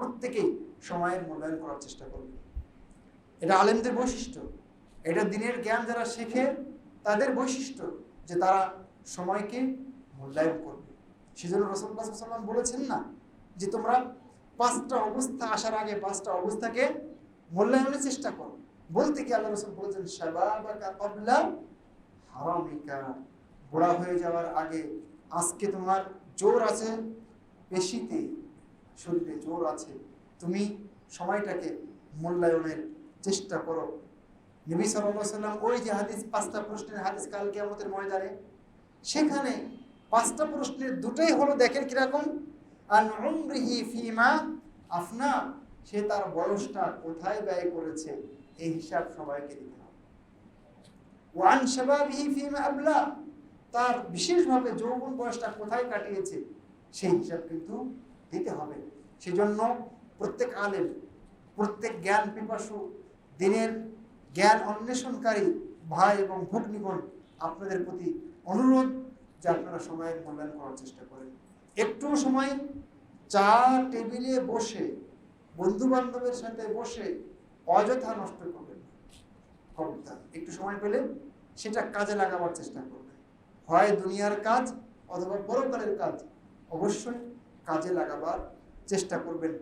প্রত্যেকেই সময়ের মূল্যায়ন করার চেষ্টা করবে। এটা আলেমদের বৈশিষ্ট্য। এটা দিনের জ্ঞান যারা শেখে, তাদের বৈশিষ্ট্য যে তারা সময়কে মূল্যায়ন করবে। সেজন্য রসুল্লাহ সাল্লাম বলেছেন না যে তোমরা পাঁচটা অবস্থা আসার আগে পাঁচটা অবস্থাকে মূল্যায়নের চেষ্টা করো। বলতে কি আল্লাহ রসুল বলেছেন হারামিকা। বুড়া হয়ে যাওয়ার আগে আজকে তোমার জোর আছে পেশিতে শরীরে জোর আছে, তুমি সময়টাকে মূল্যায়নের চেষ্টা করো। নবী সাল্লাম ওই যে হাদিস, পাঁচটা প্রশ্নের হাদিস কাল কিয়ামতের ময়দানে, সেখানে পাঁচটা প্রশ্নের দুটোই হলো, দেখেন কীরকম আফনা সে তার বয়সটা কোথায় ব্যয় করেছে, এই হিসাব সবাইকে দিতে হবে। ওয়ান ফিমা আবলা তার বিশেষভাবে যৌবন বয়সটা কোথায় কাটিয়েছে, সেই হিসাব কিন্তু দিতে হবে। সেজন্য প্রত্যেক আলেম, প্রত্যেক জ্ঞান পিপাসু, দিনের জ্ঞান অন্বেষণকারী ভাই এবং ভগ্নিগণ আপনাদের প্রতি অনুরোধ যে আপনারা সময়ের মূল্যায়ন করার চেষ্টা করেন। একটু সময় চা টেবিলে বসে বন্ধু বান্ধবের সাথে বসে অযথা নষ্ট করবেন। খবরদার একটু সময় পেলে সেটা কাজে লাগাবার চেষ্টা করবেন। হয় দুনিয়ার কাজ অথবা পরকালের কাজ, অবশ্যই কাজে লাগাবার চেষ্টা করবেন।